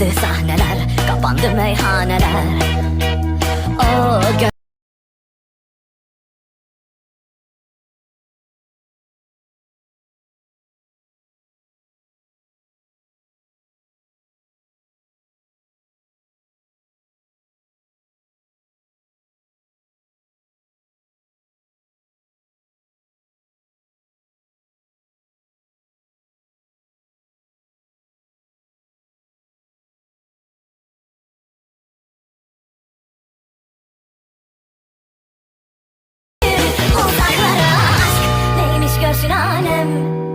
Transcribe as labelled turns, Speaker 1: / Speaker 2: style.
Speaker 1: Kapandı sahneler, kapandı meyhaneler. whenever